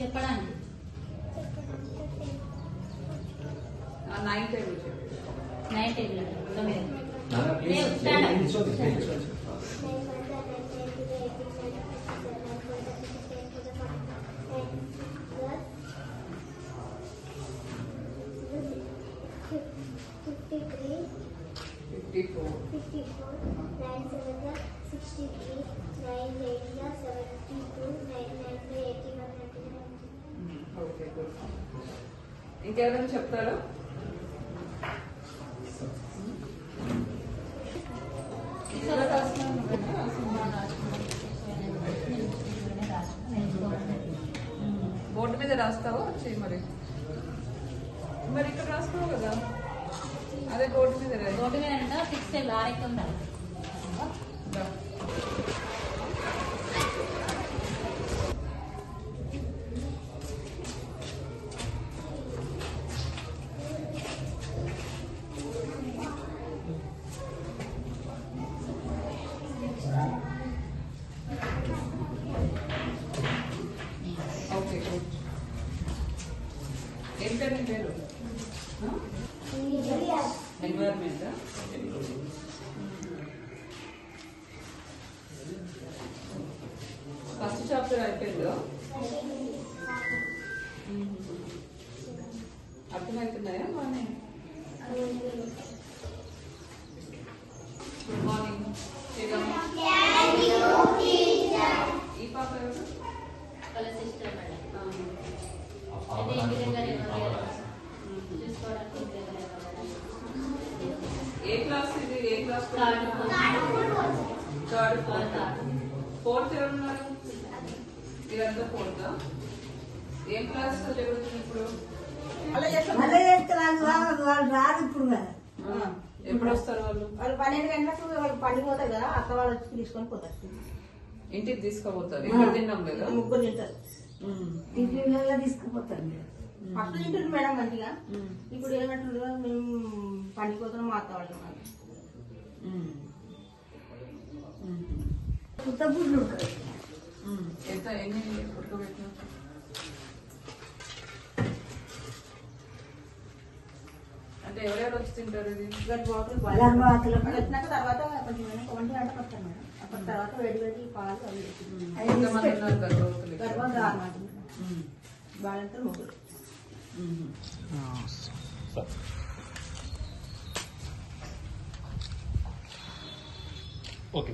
చెప్పడానికి nine table చెప్పు nine table తొమ్మిది నాన్న లేవు, please stand up. నిల్చోండి Stand up. నిల్చోండి Fifty-three, fifty four fifty-four, nine seven, sixty-three, nine eight, seventy-two, ఇంకేదైనా చెప్తారా? బోర్డు మీద రాస్తావా? వచ్చి మరి. మరి ఇక్కడ రాస్తావు కదా? అదే బోర్డు మీద రాయి. రోడ్డు మీద ఉందా సిక్స్ టేబుల్ ఆరెక్కి ఉండాలి. ఏం పేరు నీ పేరు? ఎన్వైర్మెంట్ ఫస్ట్ చాప్టర్ అయిపోయిందో? అర్థమవుతున్నాయా? బాగానే గుడ్ మార్నింగ్ ఈ పాప ఎవరు? వాళ్ళ సిస్టర్ మేడం. ఏ క్లాస్ ఇది? ఏ class third third fourth. Fourth ఎవరున్నారు? ఇదంతా ఫోర్త్? ఏం క్లాస్ జరుగుతుంది ఇప్పుడు? వాళ్ళు రారు ఇప్పుడు ఎప్పుడు వస్తారు వాళ్ళు? వాళ్ళు పన్నెండు గంటలకు వాళ్ళు పండుగ పోతారు కదా అక్క వాళ్ళు వచ్చి తీసుకొని పోతారు. ఇంటికి తీసుకుపోతారు. ముగ్గురు తింటారు. టిఫిన్లలో తీసుకుపోతారు మీరు. ఫస్ట్ తింటారు మేడం మంచిగా. ఇప్పుడు ఏమంటారు మేము పండుగ పోతున్నాం మా అక్క వాళ్ళు ఉన్నారు. ఉమ్, ఉమ్, కొత్త గుడ్లు ఉంటాయి. ఉమ్. ఎంత ఎన్ని ఉడకబెట్టినా అంటే ఎవరెవరు వచ్చి తింటారు ఇది? గట్టి బాటిల్ గర్భవతులు వాళ్ళు వచ్చినాక తర్వాత కొంచెం ఒక ఒంటి గంటకు వస్తాను మేడం. అప్పటి తర్వాత వేడి వేడి పాలు అవి పెట్టి. ఎంతమంది ఉన్నారు గర్భవతులు ఇక్కడ? గర్భం రామాట ఉమ్, వాళ్ళంతా ముగ్గురు ఉమ్. ఓకే.